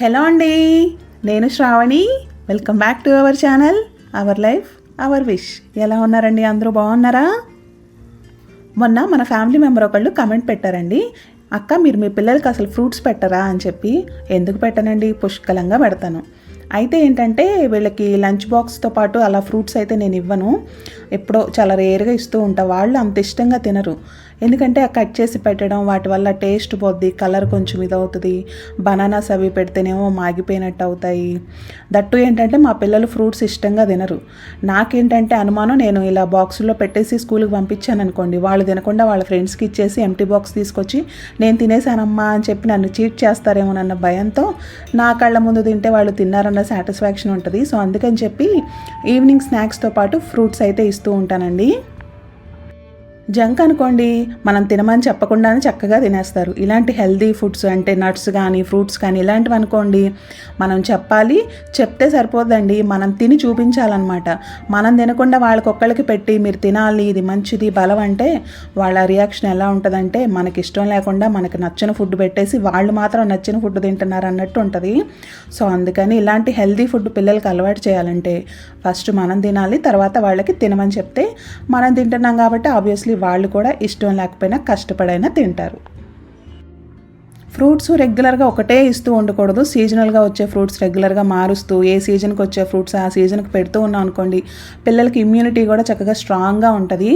Hello అండి నేను Shravani. Welcome back to our channel our life our wish ఎలా ఉన్నారండి? అందరూ బాగున్నారా? మొన్న మన ఫ్యామిలీ మెంబర్ ఒకళ్ళు కమెంట్ పెట్టారండి అక్క మీరు మీ పిల్లలకి అసలు ఫ్రూట్స్ పెట్టరా? అని చెప్పి ఎందుకు పెట్టనండి? పుష్కలంగా పెడతాను. అయితే ఏంటంటే వీళ్ళకి లంచ్ బాక్స్తో పాటు అలా ఫ్రూట్స్ అయితే నేను ఇవ్వను. ఎప్పుడో చాలా రేర్గా ఇస్తూ ఉంటా. వాళ్ళు అంత ఇష్టంగా తినరు. ఎందుకంటే ఆ కట్ చేసి పెట్టడం వాటి వల్ల టేస్ట్ పోద్ది కలర్ కొంచెం ఇదవుతుంది బనానాస్ అవి పెడితేనేమో మాగిపోయినట్టు అవుతాయి. దట్టు ఏంటంటే మా పిల్లలు ఫ్రూట్స్ ఇష్టంగా తినరు. నాకేంటంటే అనుమానం నేను ఇలా బాక్సుల్లో పెట్టేసి స్కూల్కి పంపించాను అనుకోండి వాళ్ళు తినకుండా వాళ్ళ ఫ్రెండ్స్కి ఇచ్చేసి ఎంటీ బాక్స్ తీసుకొచ్చి నేను తినేసానమ్మా అని చెప్పి నన్ను చీట్ చేస్తారేమోనన్న భయంతో నా కళ్ళ ముందు తింటే వాళ్ళు తిన్నారన్న సాటిస్ఫాక్షన్ ఉంటుంది. సో అందుకని చెప్పి ఈవినింగ్ స్నాక్స్తో పాటు ఫ్రూట్స్ అయితే ఇస్తూ ఉంటానండి. జంక్ అనుకోండి మనం తినమని చెప్పకుండానే చక్కగా తినేస్తారు. ఇలాంటి హెల్దీ ఫుడ్స్ అంటే నట్స్ కానీ ఫ్రూట్స్ కానీ ఇలాంటివి అనుకోండి మనం చెప్పాలి చెప్తే సరిపోదండి మనం తిని చూపించాలన్నమాట. మనం తినకుండా వాళ్ళకొక్కళ్ళకి పెట్టి మీరు తినాలి ఇది మంచిది బలం అంటే వాళ్ళ రియాక్షన్ ఎలా ఉంటుందంటే మనకి ఇష్టం లేకుండా మనకి నచ్చిన ఫుడ్ పెట్టేసి వాళ్ళు మాత్రం నచ్చిన ఫుడ్ తింటున్నారు అన్నట్టు ఉంటుంది. సో అందుకని ఇలాంటి హెల్దీ ఫుడ్ పిల్లలకి అలవాటు చేయాలంటే ఫస్ట్ మనం తినాలి తర్వాత వాళ్ళకి తినమని చెప్తే మనం తింటున్నాం కాబట్టి ఆబ్వియస్లీ వాళ్ళు కూడా ఇష్టం లేకపోయినా కష్టపడైనా తింటారు. ఫ్రూట్స్ రెగ్యులర్గా ఒకటే ఇస్తూ ఉండకూడదు. సీజనల్గా వచ్చే ఫ్రూట్స్ రెగ్యులర్గా మారుస్తూ ఏ సీజన్కి వచ్చే ఫ్రూట్స్ ఆ సీజన్కి పెడుతూ ఉన్నాం అనుకోండి పిల్లలకి ఇమ్యూనిటీ కూడా చక్కగా స్ట్రాంగ్గా ఉంటుంది.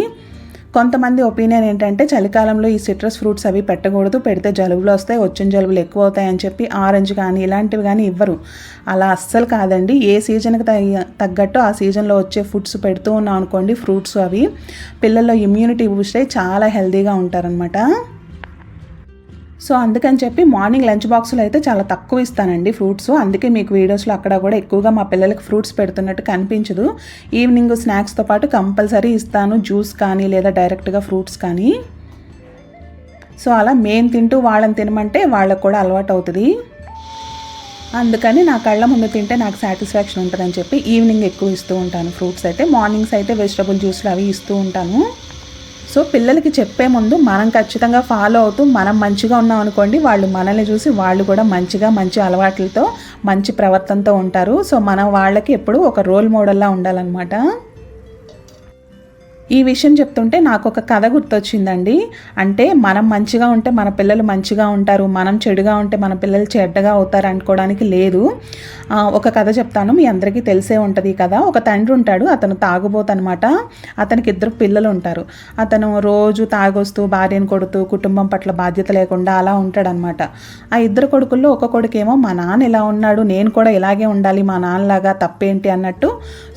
కొంతమంది ఒపీనియన్ ఏంటంటే చలికాలంలో ఈ సిట్రస్ ఫ్రూట్స్ అవి పెట్టకూడదు పెడితే జలుబులు వస్తాయి వచ్చిన జలుబులు ఎక్కువ అవుతాయని చెప్పి ఆరెంజ్ కానీ ఇలాంటివి కానీ ఇవ్వరు. అలా అస్సలు కాదండి. ఏ సీజన్కి తగ్గట్టు ఆ సీజన్లో వచ్చే ఫుడ్స్ పెడుతూ ఉన్నాం అనుకోండి ఫ్రూట్స్ అవి పిల్లల్లో ఇమ్యూనిటీ బూస్ట్ అయ్యి చాలా హెల్తీగా ఉంటారనమాట సో అందుకని చెప్పి మార్నింగ్ లంచ్ బాక్స్లో అయితే చాలా తక్కువ ఇస్తానండి ఫ్రూట్స్. అందుకే మీకు వీడియోస్లో అక్కడ కూడా ఎక్కువగా మా పిల్లలకి ఫ్రూట్స్ పెడుతున్నట్టు కనిపించదు. ఈవినింగ్ స్నాక్స్తో పాటు కంపల్సరీ ఇస్తాను జ్యూస్ కానీ లేదా డైరెక్ట్గా ఫ్రూట్స్ కానీ. సో అలా మేము తింటూ వాళ్ళని తినమంటే వాళ్ళకు కూడా అలవాటు అవుతుంది. అందుకని నా కళ్ళ ముందు తింటే నాకు సాటిస్ఫాక్షన్ ఉంటుందని చెప్పి ఈవినింగ్ ఎక్కువ ఇస్తూ ఉంటాను ఫ్రూట్స్ అయితే. మార్నింగ్స్ అయితే వెజిటబుల్ జ్యూస్లు అవి ఇస్తూ ఉంటాను. సో పిల్లలకి చెప్పే ముందు మనం ఖచ్చితంగా ఫాలో అవుతూ మనం మంచిగా ఉన్నాం అనుకోండి వాళ్ళు మనల్ని చూసి వాళ్ళు కూడా మంచిగా మంచి అలవాట్లతో మంచి ప్రవర్తనతో ఉంటారు. సో మనం వాళ్ళకి ఎప్పుడు ఒక రోల్ మోడల్లా ఉండాలన్నమాట. ఈ విషయం చెప్తుంటే నాకు ఒక కథ గుర్తొచ్చిందండి. అంటే మనం మంచిగా ఉంటే మన పిల్లలు మంచిగా ఉంటారు మనం చెడుగా ఉంటే మన పిల్లలు చెడ్డగా అవుతారు అనుకోవడానికి లేదు. ఒక కథ చెప్తాను మీ అందరికీ తెలిసే ఉంటుంది కదా ఒక తండ్రి ఉంటాడు అతను తాగుబోతనమాట. అతనికి ఇద్దరు పిల్లలు ఉంటారు. అతను రోజు తాగొస్తూ భార్యను కొడుతూ కుటుంబం పట్ల బాధ్యత లేకుండా అలా ఉంటాడనమాట. ఆ ఇద్దరు కొడుకుల్లో ఒక కొడుకేమో మా నాన్న ఇలా ఉన్నాడు నేను కూడా ఇలాగే ఉండాలి మా నాన్నలాగా తప్పేంటి? అన్నట్టు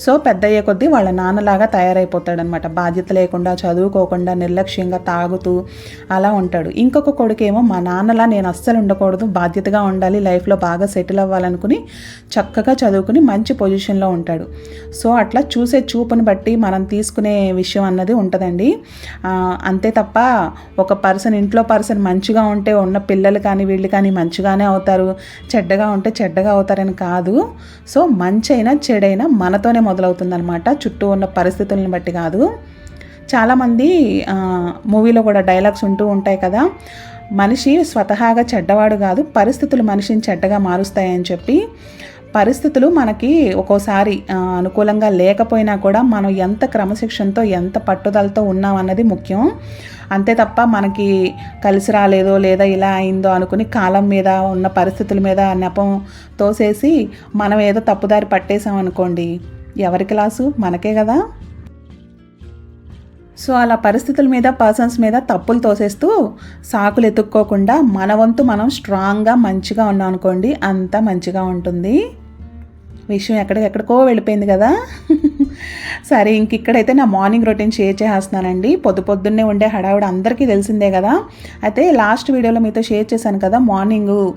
సో పెద్దయ్యే కొద్దీ వాళ్ళ నాన్నలాగా తయారైపోతాడనమాట. బాధ్యత లేకుండా చదువుకోకుండా నిర్లక్ష్యంగా తాగుతూ అలా ఉంటాడు. ఇంకొక కొడుకేమో మా నాన్నలా నేను అస్సలు ఉండకూడదు బాధ్యతగా ఉండాలి లైఫ్లో బాగా సెటిల్ అవ్వాలనుకుని చక్కగా చదువుకుని మంచి పొజిషన్లో ఉంటాడు. సో అట్లా చూసే చూపుని బట్టి మనం తీసుకునే విషయం అన్నది ఉంటుందండి. అంతే తప్ప ఒక పర్సన్ ఇంట్లో పర్సన్ మంచిగా ఉంటే ఉన్న పిల్లలు కానీ వీళ్ళు కానీ మంచిగానే అవుతారు చెడ్డగా ఉంటే చెడ్డగా అవుతారని కాదు. సో మంచి అయినా చెడైనా మనతోనే మొదలవుతుందనమాట చుట్టూ ఉన్న పరిస్థితులను బట్టి కాదు. చాలామంది మూవీలో కూడా డైలాగ్స్ ఉంటూ ఉంటాయి కదా. మనిషి స్వతహాగా చెడ్డవాడు కాదు పరిస్థితులు మనిషిని చెడ్డగా మారుస్తాయని చెప్పి పరిస్థితులు మనకి ఒక్కోసారి అనుకూలంగా లేకపోయినా కూడా మనం ఎంత క్రమశిక్షణతో ఎంత పట్టుదలతో ఉన్నాం అన్నది ముఖ్యం. అంతే తప్ప మనకి కలిసి రాలేదో లేదా ఇలా అయిందో అనుకుని కాలం మీద ఉన్న పరిస్థితుల మీద నెపం తోసేసి మనం ఏదో తప్పుదారి పట్టేసాం అనుకోండి ఎవరి క్లాసు మనకే కదా. సో అలా పరిస్థితుల మీద పర్సన్స్ మీద తప్పులు తోసేస్తూ సాకులు ఎత్తుక్కోకుండా మన వంతు మనం స్ట్రాంగ్గా మంచిగా ఉన్నాం అనుకోండి అంతా మంచిగా ఉంటుంది. విషయం ఎక్కడికెక్కడికో వెళ్ళిపోయింది కదా. సరే ఇంక ఇక్కడైతే నా మార్నింగ్ రొటీన్ షేర్ చేస్తున్నానండి పొద్దు పొద్దున్నే ఉండే హడావుడు అందరికీ తెలిసిందే కదా. అయితే లాస్ట్ వీడియోలో మీతో షేర్ చేశాను కదా మార్నింగ్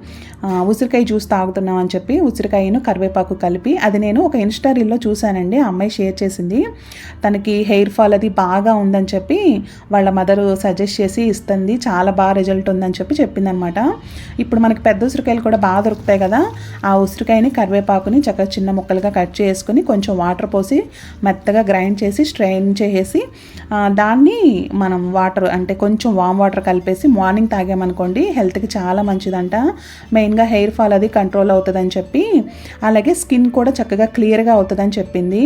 ఉసిరికాయ జ్యూస్ తాగుతున్నాం అని చెప్పి ఉసిరికాయను కరివేపాకు కలిపి అది నేను ఒక ఇన్స్టా రీల్లో చూశానండి. అమ్మాయి షేర్ చేసింది. తనకి హెయిర్ ఫాల్ అది బాగా ఉందని చెప్పి వాళ్ళ మదర్ సజెస్ట్ చేసి ఇస్తుంది. చాలా బాగా రిజల్ట్ ఉందని చెప్పి చెప్పిందనమాట ఇప్పుడు మనకి పెద్ద ఉసిరికాయలు కూడా బాగా దొరుకుతాయి కదా. ఆ ఉసిరికాయని కరివేపాకుని చక్కగా చిన్న ముక్కలుగా కట్ చేసుకుని కొంచెం వాటర్ పోసి మెత్తగా గ్రైండ్ చేసి స్ట్రెయిన్ చేసి దాన్ని మనం వాటర్ అంటే కొంచెం వామ్ వాటర్ కలిపేసి మార్నింగ్ తాగామనుకోండి హెల్త్కి చాలా మంచిదంట. మెయిన్ మెయిన్గా హెయిర్ ఫాల్ అది కంట్రోల్ అవుతుందని చెప్పి అలాగే స్కిన్ కూడా చక్కగా క్లియర్గా అవుతుందని చెప్పింది.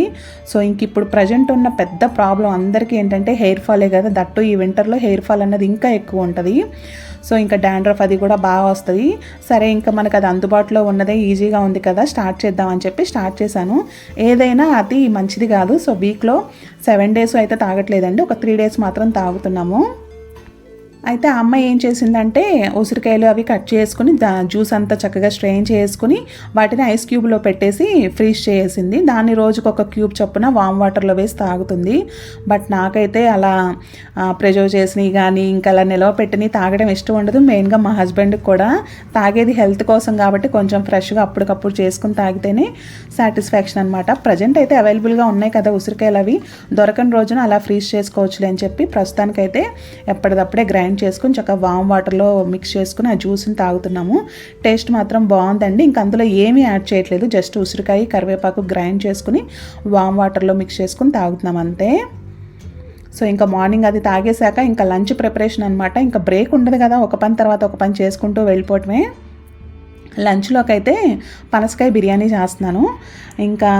సో ఇంక ఇప్పుడు ప్రజెంట్ ఉన్న పెద్ద ప్రాబ్లం అందరికీ ఏంటంటే హెయిర్ ఫాలే కదా దట్టు ఈ వింటర్లో హెయిర్ ఫాల్ అన్నది ఇంకా ఎక్కువ ఉంటుంది. సో ఇంకా డాండ్రఫ్ అది కూడా బాగా వస్తుంది. సరే ఇంకా మనకు అది అందుబాటులో ఉన్నదే ఈజీగా ఉంది కదా స్టార్ట్ చేద్దామని చెప్పి స్టార్ట్ చేశాను. ఏదైనా అది మంచిది కాదు. సో వీక్లో సెవెన్ డేస్ అయితే తాగట్లేదండి. ఒక త్రీ డేస్ మాత్రం తాగుతున్నాము. అయితే ఆ అమ్మాయి ఏం చేసిందంటే ఉసిరికాయలు అవి కట్ చేసుకుని జ్యూస్ అంతా చక్కగా స్ట్రెయిన్ చేసుకుని వాటిని ఐస్ క్యూబ్లో పెట్టేసి ఫ్రీజ్ చేసింది. దాన్ని రోజుకు ఒక క్యూబ్ చొప్పున వామ్ వాటర్లో వేసి తాగుతుంది. బట్ నాకైతే అలా ప్రిజర్వ్ చేసినవి కానీ ఇంకా అలా నిలవ పెట్టినవి తాగడం ఇష్టం ఉండదు. మెయిన్గా మా హస్బెండ్కి కూడా తాగేది హెల్త్ కోసం కాబట్టి కొంచెం ఫ్రెష్గా అప్పటికప్పుడు చేసుకుని తాగితేనే సాటిస్ఫాక్షన్ అనమాట ప్రజెంట్ అయితే అవైలబుల్గా ఉన్నాయి కదా ఉసిరికాయలు అవి. దొరకని రోజున అలా ఫ్రీజ్ చేసుకోవచ్చులే అని చెప్పి ప్రస్తుతానికైతే ఎప్పటిదప్పుడే గ్రైండ్ గ్రైండ్ చేసుకుని చక్కగా వామ్ వాటర్లో మిక్స్ చేసుకుని ఆ జ్యూస్ని తాగుతున్నాము. టేస్ట్ మాత్రం బాగుందండి. ఇంక అందులో ఏమీ యాడ్ చేయట్లేదు. జస్ట్ ఉసిరికాయ కరివేపాకు గ్రైండ్ చేసుకుని వామ్ వాటర్లో మిక్స్ చేసుకుని తాగుతున్నాం అంతే. సో ఇంకా మార్నింగ్ అది తాగేశాక ఇంకా లంచ్ ప్రిపరేషన్ అనమాట ఇంకా బ్రేక్ ఉండదు కదా. ఒక పని తర్వాత ఒక పని చేసుకుంటూ వెళ్ళిపోవటమే. లంచ్లోకి అయితే పనసకాయ బిర్యానీ చేస్తున్నాను. ఇంకా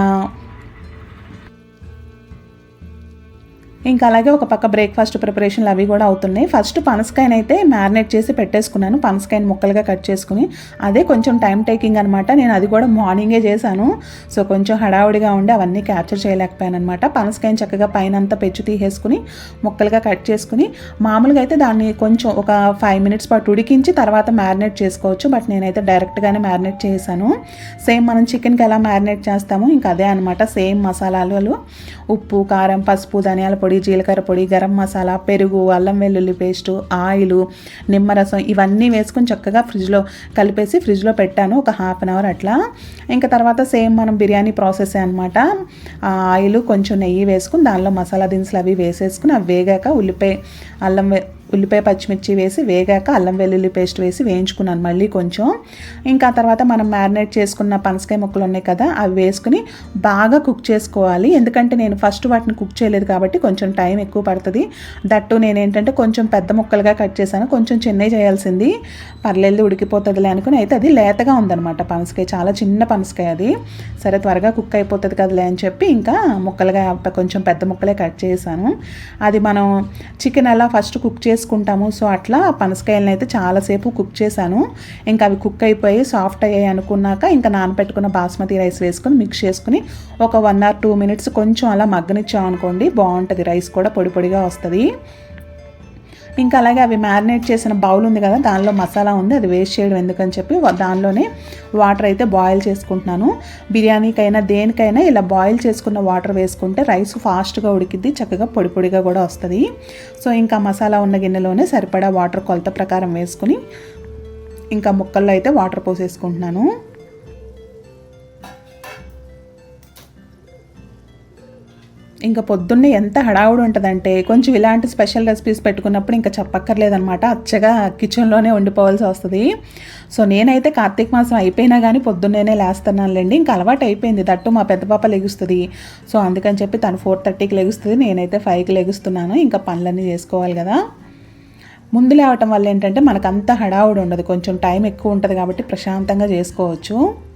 ఇంకా అలాగే ఒక పక్క బ్రేక్ఫాస్ట్ ప్రిపరేషన్లు అవి కూడా అవుతున్నాయి. ఫస్ట్ పనసకాయని అయితే మ్యారినేట్ చేసి పెట్టేసుకున్నాను. పనసకాయని ముక్కలుగా కట్ చేసుకుని అదే కొంచెం టైం టేకింగ్ అనమాట నేను అది కూడా మార్నింగే చేశాను. సో కొంచెం హడావుడిగా ఉండి అవన్నీ క్యాప్చర్ చేయలేకపోయాను అనమాట పనసకాయని చక్కగా పైన అంతా పెచ్చు తీసేసుకుని ముక్కలుగా కట్ చేసుకుని మామూలుగా అయితే దాన్ని కొంచెం ఒక ఫైవ్ మినిట్స్ పాటు ఉడికించి తర్వాత మ్యారినేట్ చేసుకోవచ్చు. బట్ నేనైతే డైరెక్ట్గానే మ్యారినేట్ చేశాను. సేమ్ మనం చికెన్కి ఎలా మ్యారినేట్ చేస్తామో ఇంకా అదే అనమాట సేమ్ మసాలాలు. ఉప్పు కారం పసుపు ధనియాల పొడి జీలకర్ర పొడి గరం మసాలా పెరుగు అల్లం వెల్లుల్లి పేస్టు ఆయిల్ నిమ్మరసం ఇవన్నీ వేసుకొని చక్కగా ఫ్రిడ్జ్లో కలిపేసి ఫ్రిడ్జ్లో పెట్టాను. ఒక హాఫ్ అన్ అవర్ అట్లా. ఇంకా తర్వాత సేమ్ మనం బిర్యానీ ప్రాసెస్ అనమాట ఆయిల్ కొంచెం నెయ్యి వేసుకుని దానిలో మసాలా దినుసులు అవి వేసేసుకుని అవి వేగాక ఉల్లిపాయ అల్లం ఉల్లిపాయ పచ్చిమిర్చి వేసి వేగాక అల్లం వెల్లుల్లి పేస్ట్ వేసి వేయించుకున్నాను మళ్ళీ కొంచెం. ఇంకా తర్వాత మనం మ్యారినేట్ చేసుకున్న పనసకాయ ముక్కలు ఉన్నాయి కదా అవి వేసుకుని బాగా కుక్ చేసుకోవాలి. ఎందుకంటే నేను ఫస్ట్ వాటిని కుక్ చేయలేదు కాబట్టి కొంచెం టైం ఎక్కువ పడుతుంది. దట్టు నేను ఏంటంటే కొంచెం పెద్ద ముక్కలుగా కట్ చేశాను. కొంచెం చిన్నవి చేయాల్సింది. పర్లేదు ఉడికిపోతుందిలే అనుకుని అయితే అది లేతగా ఉందనమాట పనసకాయ. చాలా చిన్న పనసకాయ అది. సరే త్వరగా కుక్ అయిపోతుంది కదలే అని చెప్పి ఇంకా ముక్కలుగా కొంచెం పెద్ద ముక్కలే కట్ చేశాను. అది మనం చికెన్ ఎలా ఫస్ట్ కుక్ చేసి చేసుకుంటాము. సో అట్లా పనసకాయలను అయితే చాలాసేపు కుక్ చేశాను. ఇంకా అవి కుక్ అయిపోయి సాఫ్ట్ అయ్యాయి అనుకున్నాక ఇంకా నానపెట్టుకున్న బాస్మతి రైస్ వేసుకొని మిక్స్ చేసుకుని ఒక వన్ ఆర్ టూ మినిట్స్ కొంచెం అలా మగ్గనిచ్చాం అనుకోండి బాగుంటుంది. రైస్ కూడా పొడి పొడిగా వస్తుంది. ఇంకా అలాగే అవి మ్యారినేట్ చేసిన బౌల్ ఉంది కదా దానిలో మసాలా ఉంది అది వేస్ట్ చేయడం ఎందుకని చెప్పి దానిలోనే వాటర్ అయితే బాయిల్ చేసుకుంటున్నాను. బిర్యానీకైనా దేనికైనా ఇలా బాయిల్ చేసుకున్న వాటర్ వేసుకుంటే రైస్ ఫాస్ట్గా ఉడికిద్ది చక్కగా పొడి పొడిగా కూడా వస్తుంది. సో ఇంకా మసాలా ఉన్న గిన్నెలోనే సరిపడా వాటర్ కొలత ప్రకారం వేసుకుని ఇంకా ముక్కల్లో అయితే వాటర్ పోసేసుకుంటున్నాను. ఇంకా పొద్దున్నే ఎంత హడావుడు ఉంటుందంటే కొంచెం ఇలాంటి స్పెషల్ రెసిపీస్ పెట్టుకున్నప్పుడు ఇంకా చెప్పక్కర్లేదనమాట అచ్చగా కిచెన్లోనే వండిపోవాల్సి వస్తుంది. సో నేనైతే కార్తీక మాసం అయిపోయినా కానీ పొద్దున్నేనే లేస్తున్నానులేండి. ఇంకా అలవాటు అయిపోయింది. దట్టు మా పెద్ద పాప లెగుస్తుంది. సో అందుకని చెప్పి తను ఫోర్ థర్టీకి లెగుస్తుంది. నేనైతే ఫైవ్కి లెగుస్తున్నాను. ఇంకా పనులన్నీ చేసుకోవాలి కదా. ముందు లేవటం వల్ల ఏంటంటే మనకంత హడావుడు ఉండదు. కొంచెం టైం ఎక్కువ ఉంటుంది కాబట్టి ప్రశాంతంగా చేసుకోవచ్చు.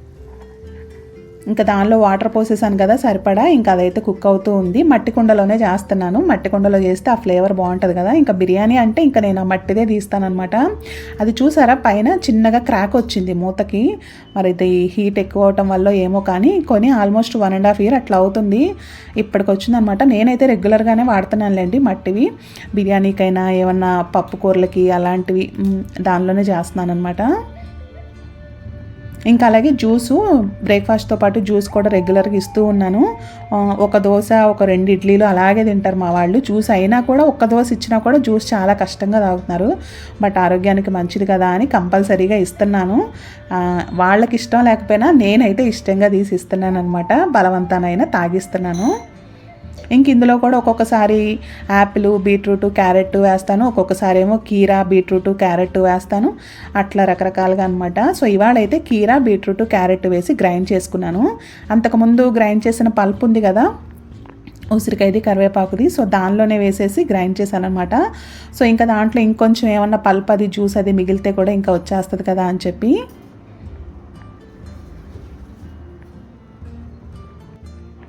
ఇంకా దానిలో వాటర్ పోసేసాను కదా సరిపడా? ఇంకా అదైతే కుక్ అవుతూ ఉంది. మట్టి కుండలోనే చేస్తున్నాను. మట్టి కుండలో చేస్తే ఆ ఫ్లేవర్ బాగుంటుంది కదా. ఇంకా బిర్యానీ అంటే ఇంకా నేను ఆ మట్టిదే తీస్తానమాట అది చూసారా? పైన చిన్నగా క్రాక్ వచ్చింది మూతకి. మరి ఇది హీట్ ఎక్కువ అవటం వల్ల ఏమో కానీ కొని almost one and half year అట్లా అవుతుంది. ఇప్పటికి వచ్చిందనమాట నేనైతే రెగ్యులర్గానే వాడుతున్నానులేండి మట్టివి. బిర్యానీకైనా ఏమన్నా పప్పు కూరలకి అలాంటివి దానిలోనే చేస్తున్నాను అనమాట ఇంకా అలాగే జ్యూసు బ్రేక్ఫాస్ట్తో పాటు జ్యూస్ కూడా రెగ్యులర్గా ఇస్తూ ఉన్నాను. ఒక దోశ ఒక రెండు ఇడ్లీలు అలాగే తింటారు మా వాళ్ళు. జ్యూస్ అయినా కూడా ఒక్క దోశ ఇచ్చినా కూడా జ్యూస్ చాలా కష్టంగా తాగుతున్నారు. బట్ ఆరోగ్యానికి మంచిది కదా అని కంపల్సరీగా ఇస్తున్నాను. వాళ్ళకి ఇష్టం లేకపోయినా నేనైతే ఇష్టంగా తీసి ఇస్తున్నాను అనమాట బలవంతానైనా తాగిస్తున్నాను. ఇంక ఇందులో కూడా ఒక్కొక్కసారి యాపిల్ బీట్రూట్ క్యారెట్ వేస్తాను. ఒక్కొక్కసారి ఏమో కీరా బీట్రూట్ క్యారెట్ వేస్తాను. అట్లా రకరకాలుగా అనమాట సో ఇవాళ అయితే కీరా బీట్రూట్ క్యారెట్ వేసి గ్రైండ్ చేసుకున్నాను. అంతకుముందు గ్రైండ్ చేసిన పల్ప్ ఉంది కదా ఉసిరికాయది కరివేపాకుది సో దానిలోనే వేసేసి గ్రైండ్ చేశాను అనమాట సో ఇంకా దాంట్లో ఇంకొంచెం ఏమన్నా పల్ప్ అది జ్యూస్ అది మిగిలితే కూడా ఇంకా వచ్చేస్తుంది కదా అని చెప్పి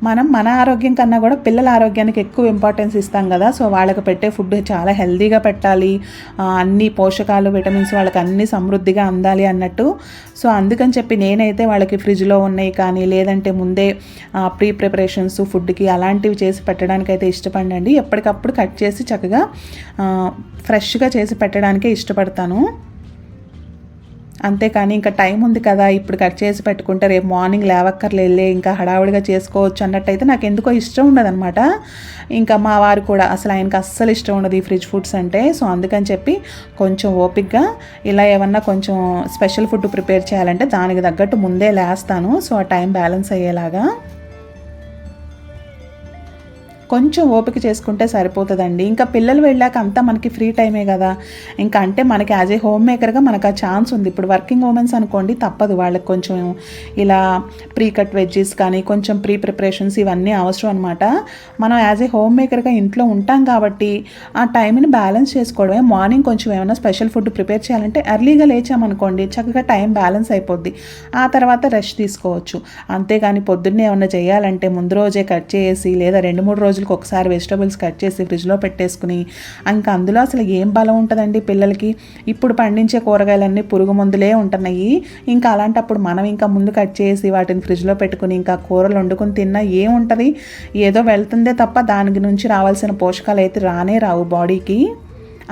మనం మన ఆరోగ్యం కన్నా కూడా పిల్లల ఆరోగ్యానికి ఎక్కువ ఇంపార్టెన్స్ ఇస్తాం కదా. సో వాళ్ళకి పెట్టే ఫుడ్ చాలా హెల్దీగా పెట్టాలి. అన్ని పోషకాలు విటమిన్స్ వాళ్ళకి అన్ని సమృద్ధిగా అందాలి అన్నట్టు. సో అందుకని చెప్పి నేనైతే వాళ్ళకి ఫ్రిడ్జ్లో ఉన్నాయి కానీ లేదంటే ముందే ప్రీ ప్రిపరేషన్స్ ఫుడ్కి అలాంటివి చేసి పెట్టడానికి అయితే ఇష్టపడండి ఎప్పటికప్పుడు కట్ చేసి చక్కగా ఫ్రెష్గా చేసి పెట్టడానికే ఇష్టపడతాను. అంతేకాని ఇంకా టైం ఉంది కదా ఇప్పుడు కట్ చేసి పెట్టుకుంటే రేపు మార్నింగ్ లేవక్కర్లేలే ఇంకా హడావుడిగా చేసుకోవచ్చు అన్నట్టయితే నాకు ఎందుకో ఇష్టం ఉండదనమాట ఇంకా మా వారు కూడా అసలు ఆయనకి అస్సలు ఇష్టం ఉండదు ఈ ఫ్రిడ్జ్ ఫుడ్స్ అంటే సో అందుకని చెప్పి కొంచెం ఓపిక్గా ఇలా ఏమన్నా కొంచెం స్పెషల్ ఫుడ్ ప్రిపేర్ చేయాలంటే దానికి తగ్గట్టు ముందే లేస్తాను. సో ఆ టైం బ్యాలెన్స్ అయ్యేలాగా కొంచెం ఓపిక చేసుకుంటే సరిపోతుందండి. ఇంకా పిల్లలు వెళ్ళాక అంతా మనకి ఫ్రీ టైమే కదా. ఇంకా అంటే మనకి యాజ్ ఏ హోమ్ మేకర్గా మనకు ఆ ఛాన్స్ ఉంది. ఇప్పుడు వర్కింగ్ ఉమెన్స్ అనుకోండి తప్పదు. వాళ్ళకి కొంచెం ఇలా ప్రీ కట్ వెజ్జెస్ కానీ కొంచెం ప్రీ ప్రిపరేషన్స్ ఇవన్నీ అవసరం అనమాట మనం యాజ్ ఏ హోమ్ మేకర్గా ఇంట్లో ఉంటాం కాబట్టి ఆ టైంని బ్యాలెన్స్ చేసుకోవడమే. మార్నింగ్ కొంచెం ఏమైనా స్పెషల్ ఫుడ్ ప్రిపేర్ చేయాలంటే ఎర్లీగా లేచామనుకోండి చక్కగా టైం బ్యాలెన్స్ అయిపోద్ది. ఆ తర్వాత రెస్ట్ తీసుకోవచ్చు. అంతేగాని పొద్దున్నే ఏమైనా చేయాలంటే ముందు రోజే కట్ చేసి లేదా రెండు మూడు రోజులు రోజులకు ఒకసారి వెజిటబుల్స్ కట్ చేసి ఫ్రిడ్జ్లో పెట్టేసుకుని ఇంకా అందులో అసలు ఏం బలం ఉంటుందండి పిల్లలకి? ఇప్పుడు పండించే కూరగాయలన్నీ పురుగు మందులే ఉంటున్నాయి. ఇంకా అలాంటప్పుడు మనం ఇంకా ముందు కట్ చేసి వాటిని ఫ్రిడ్జ్లో పెట్టుకుని ఇంకా కూరలు వండుకొని తిన్నా ఏముంటుంది ఏదో వెళ్తుందే తప్ప దానికి నుంచి రావాల్సిన పోషకాలు అయితే రానే రావు బాడీకి.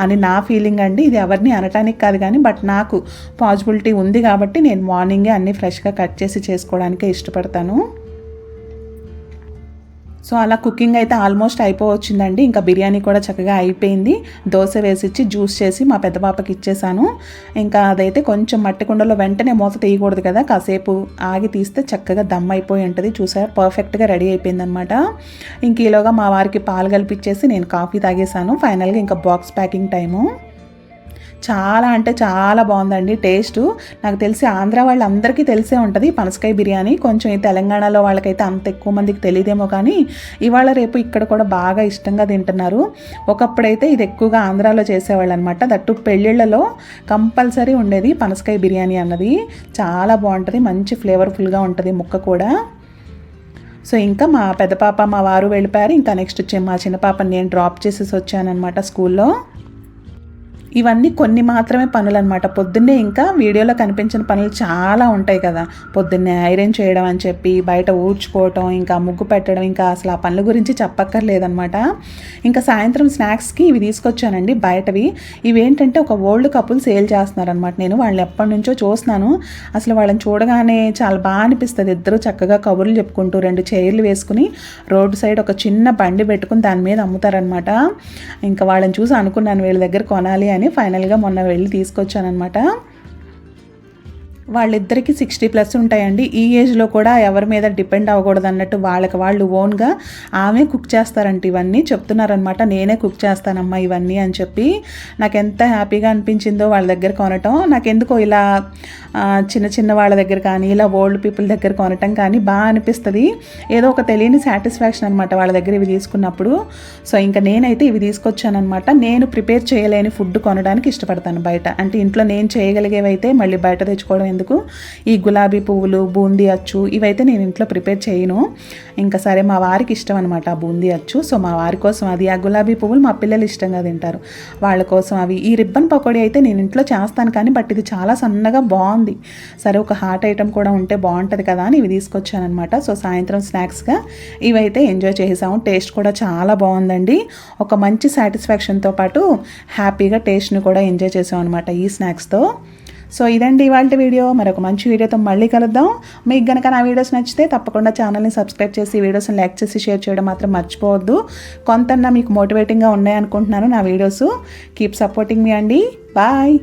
అని నా ఫీలింగ్ అండి. ఇది ఎవరిని అనటానికి కాదు కానీ బట్ నాకు పాజిబిలిటీ ఉంది కాబట్టి నేను మార్నింగే అన్నీ ఫ్రెష్గా కట్ చేసి చేసుకోవడానికే ఇష్టపడతాను. సో అలా కుకింగ్ అయితే ఆల్మోస్ట్ అయిపోవచ్చిందండి. ఇంకా బిర్యానీ కూడా చక్కగా అయిపోయింది. దోశ వేసిచ్చి జ్యూస్ చేసి మా పెద్ద పాపకి ఇచ్చేసాను. ఇంకా అదైతే కొంచెం మట్టి కుండలో వెంటనే మూత తీయకూడదు కదా కాసేపు ఆగి తీస్తే చక్కగా దమ్ అయిపోయి ఉంటుంది. చూసారు? పర్ఫెక్ట్గా రెడీ అయిపోయింది అనమాట ఇంక ఈలోగా మా వారికి పాలు కలిపిచ్చేసి నేను కాఫీ తాగేసాను. ఫైనల్గా ఇంకా బాక్స్ ప్యాకింగ్ టైము చాలా అంటే చాలా బాగుందండి టేస్ట్. నాకు తెలిసి ఆంధ్ర వాళ్ళందరికీ తెలిసే ఉంటుంది పనసకాయ బిర్యానీ. కొంచెం ఈ తెలంగాణలో వాళ్ళకైతే అంత ఎక్కువ మందికి తెలియదేమో కానీ ఇవాళ రేపు ఇక్కడ కూడా బాగా ఇష్టంగా తింటున్నారు. ఒకప్పుడైతే ఇది ఎక్కువగా ఆంధ్రాలో చేసేవాళ్ళు అనమాట దట్టు పెళ్ళిళ్ళలో కంపల్సరీ ఉండేది పనసకాయ బిర్యానీ అన్నది. చాలా బాగుంటుంది మంచి ఫ్లేవర్ఫుల్గా ఉంటుంది ముక్క కూడా. సో ఇంకా మా పెద్ద పాప మా వారు వెళ్ళిపోయారు. ఇంకా నెక్స్ట్ వచ్చే మా చిన్న పాపని నేను డ్రాప్ చేసేసి వచ్చానమాట స్కూల్లో. ఇవన్నీ కొన్ని మాత్రమే పనులు అనమాట పొద్దున్నే ఇంకా వీడియోలో కనిపించిన పనులు చాలా ఉంటాయి కదా. పొద్దున్నే ఐరన్ చేయడం అని చెప్పి బయట ఊడ్చుకోవటం ఇంకా ముగ్గు పెట్టడం ఇంకా అసలు ఆ పనుల గురించి చెప్పక్కర్లేదనమాట ఇంకా సాయంత్రం స్నాక్స్కి ఇవి తీసుకొచ్చానండి బయటవి. ఇవేంటంటే ఒక ఓల్డ్ కపుల్ సేల్ చేస్తున్నారనమాట నేను వాళ్ళని ఎప్పటి నుంచో చూస్తున్నాను. అసలు వాళ్ళని చూడగానే చాలా బాగా అనిపిస్తుంది. ఇద్దరు చక్కగా కబుర్లు చెప్పుకుంటూ రెండు చైర్లు వేసుకుని రోడ్డు సైడ్ ఒక చిన్న బండి పెట్టుకుని దాని మీద అమ్ముతారనమాట ఇంకా వాళ్ళని చూసి అనుకున్నాను వీళ్ళ దగ్గర కొనాలి అని. అని ఫైనల్గా మొన్న వెళ్ళి తీసుకొచ్చానమాట వాళ్ళిద్దరికీ సిక్స్టీ ప్లస్ ఉంటాయండి. ఈ ఏజ్లో కూడా ఎవరి మీద డిపెండ్ అవ్వకూడదు అన్నట్టు వాళ్ళకి వాళ్ళు ఓన్గా ఆమె కుక్ చేస్తారంట ఇవన్నీ చెప్తున్నారనమాట నేనే కుక్ చేస్తానమ్మా ఇవన్నీ అని చెప్పి నాకు ఎంత హ్యాపీగా అనిపించిందో వాళ్ళ దగ్గర కొనటం. నాకెందుకో ఇలా చిన్న చిన్న వాళ్ళ దగ్గర కానీ ఇలా ఓల్డ్ పీపుల్ దగ్గర కొనటం కానీ బాగా అనిపిస్తుంది. ఏదో ఒక తెలియని సాటిస్ఫాక్షన్ అనమాట వాళ్ళ దగ్గర ఇవి తీసుకున్నప్పుడు. సో ఇంకా నేనైతే ఇవి తీసుకొచ్చానమాట నేను ప్రిపేర్ చేయలేని ఫుడ్ కొనడానికి ఇష్టపడతాను బయట. అంటే ఇంట్లో నేను చేయగలిగేవైతే మళ్ళీ బయట తెచ్చుకోవడం ఎందుకు ఈ గులాబీ పువ్వులు బూందీ అచ్చు ఇవైతే నేను ఇంట్లో ప్రిపేర్ చేయను. ఇంకా సరే మా వారికి ఇష్టం అనమాట ఆ బూందీ అచ్చు. సో మా వారి కోసం అది ఆ గులాబీ పువ్వులు మా పిల్లలు ఇష్టంగా తింటారు. వాళ్ళ కోసం అవి. ఈ రిబ్బన్ పకోడీ అయితే నేను ఇంట్లో చేస్తాను కానీ బట్ ఇది చాలా సన్నగా బాగుంది. సరే ఒక హాట్ ఐటెం కూడా ఉంటే బాగుంటుంది కదా అని ఇవి తీసుకొచ్చానమాట సో సాయంత్రం స్నాక్స్గా ఇవైతే ఎంజాయ్ చేసాము టేస్ట్ కూడా చాలా బాగుందండి. ఒక మంచి సాటిస్ఫాక్షన్తో పాటు హ్యాపీగా టేస్ట్ని కూడా ఎంజాయ్ చేసాం అనమాట ఈ స్నాక్స్తో. సో ఇదండి ఇవాళ వీడియో. మరొక మంచి వీడియోతో మళ్ళీ కలుద్దాం. మీకు కనుక నా వీడియోస్ నచ్చితే తప్పకుండా ఛానల్ని సబ్స్క్రైబ్ చేసి వీడియోస్ని లైక్ చేసి షేర్ చేయడం మాత్రం మర్చిపోవద్దు. కొంతన్నా మీకు మోటివేటింగ్గా ఉన్నాయనుకుంటున్నాను నా వీడియోస్. కీప్ సపోర్టింగ్ మీ అండి. బాయ్.